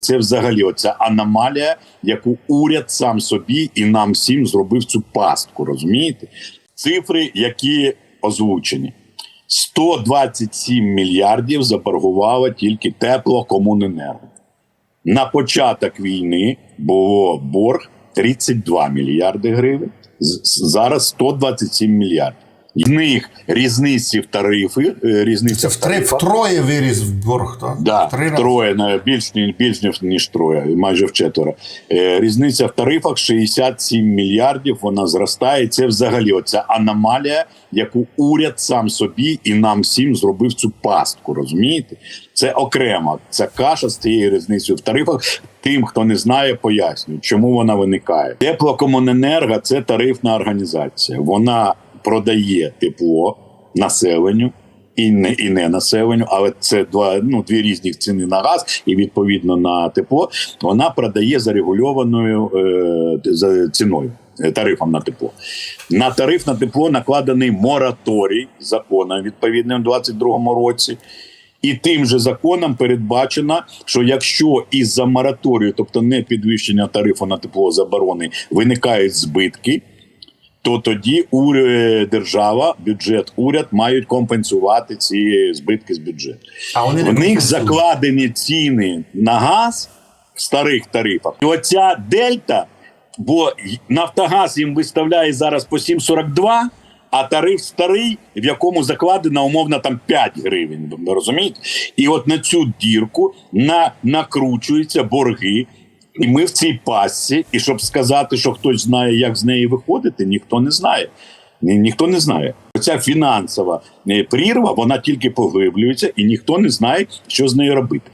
Це взагалі оця аномалія, яку уряд сам собі і нам всім зробив цю пастку. Розумієте? Цифри, які озвучені: 127 мільярдів заборгувало тільки теплокомуненерго. На початок війни було борг 32 мільярди гривень. Зараз 127 мільярдів. З них різниці в тарифи, е, різниця в тарифах. втроє виріс борг, так? Да, В три рази. троє на більш більш ніж ніж троє, майже в четверо. Е, різниця в тарифах 67 мільярдів. Вона зростає. Це взагалі оця аномалія, яку уряд сам собі і нам всім зробив цю пастку. Розумієте? Це окремо. Це каша з цією різницею в тарифах. Тим, хто не знає, пояснюю, чому вона виникає. Теплокомуненерго це тарифна організація. Вона продає тепло населенню і не і не населенню, але це два ну дві різні ціни на газ і відповідно на тепло. Вона продає зарегульованою е, за ціною. е, Тарифом на тепло на тариф на тепло накладений мораторій законом відповідним у 22-му році. І тим же законом передбачено, що якщо із-за мораторію, тобто не підвищення тарифу на тепло заборони, виникають збитки, то тоді держава, бюджет, уряд мають компенсувати ці збитки з бюджету. А вони В них закладені ціни на газ в старих тарифах. І оця дельта, бо Нафтогаз їм виставляє зараз по 7,42, а тариф старий, в якому закладено умовно там 5 гривень. Розумієте? І от на цю дірку на, накручуються борги. І ми в цій пасці, і щоб сказати, що хтось знає, як з неї виходити, ніхто не знає. Ні, ніхто не знає. Ця фінансова е, прірва вона тільки поглиблюється, і ніхто не знає, що з нею робити.